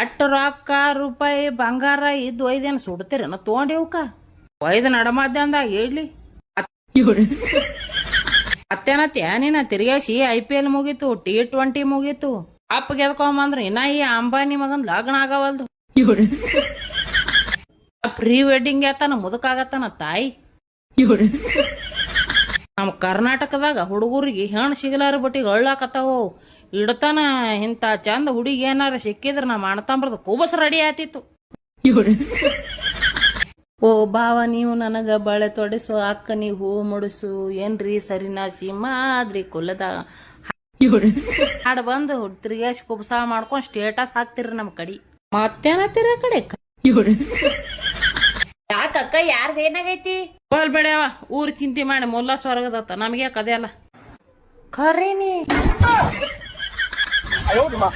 ಎಟ್ಟು ರೊಕ್ಕ ರೂಪಾಯಿ ಬಂಗಾರ ಇದ್ದು ಒಯ್ದೇನು ಸುಡ್ತೀರೇನ ತೊಗೊಂಡಿವ್ಕ. ಒಯ್ದು ನಡಮದ್ದಂದಾಗ ಹೇಳಿ ಮತ್ತೇನತ್ಯ ನೀನ ತಿರ್ಗಾಸಿ ಐ ಪಿ ಎಲ್ ಮುಗೀತು, ಟಿ ಟ್ವೆಂಟಿ ಮುಗೀತು. ಅಪ್ಪ ಗೆದ್ಕೊಂಬಂದ್ರ, ಇನ್ನ ಈ ಅಂಬಾನಿ ಮಗನ್ ಲಗ್ನ ಆಗವಲ್ದು. ಪ್ರೀ ವೆಡ್ಡಿಂಗ್ ಆತನ ಮುದಕಾಗತ್ತಾನ ತಾಯಿ. ನಮ್ಮ ಕರ್ನಾಟಕದಾಗ ಹುಡುಗರಿಗೆ ಹೆಣ್ ಸಿಗಲಾರ ಬಟ್ಟಿಗೆ ಅಳ್ಳಾಕತ್ತಾವು. ಇಡತನ ಇಂಥ ಚಂದ ಹುಡುಗಿ ಏನಾರ ಸಿಕ್ಕಿದ್ರ ನಾ ಮಾಡತಾಂಬ್ರದ. ಕೂಬಸ್ ರೆಡಿ ಆತಿತ್ತು ಓ ಬಾವ ನೀವು ನನಗ ಬಳೆ ತೊಡಿಸು, ಅಕ್ಕ ನೀವು ಹೂ ಮುಡಿಸು. ಏನ್ರಿ ಸರಿನಾ ಸಿಮಾದ್ರಿ ಕುಲದ? ಹಾಡು ಬಂದು ತಿರ್ಗ್ಯಾಸಿ ಕುಬ್ಸ ಮಾಡ್ಕೊಂಡ್ ಸ್ಟೇಟಸ್ ಹಾಕ್ತಿರಿ ನಮ್ ಕಡಿ. ಮತ್ತೇನತ್ತಿರ ಕಡೆ? ಯಾಕಕ್ಕ ಯಾರ್ದ ಏನಾಗೈತಿ? ಹೋಲ್ ಬೇಡವ ಊರ್ ಚಿಂತೆ ಮಾಡಿ ಮೊಲ್ಲ ಸ್ವರ್ಗದತ್ತ. ನಮಗೆ 哎呦我的妈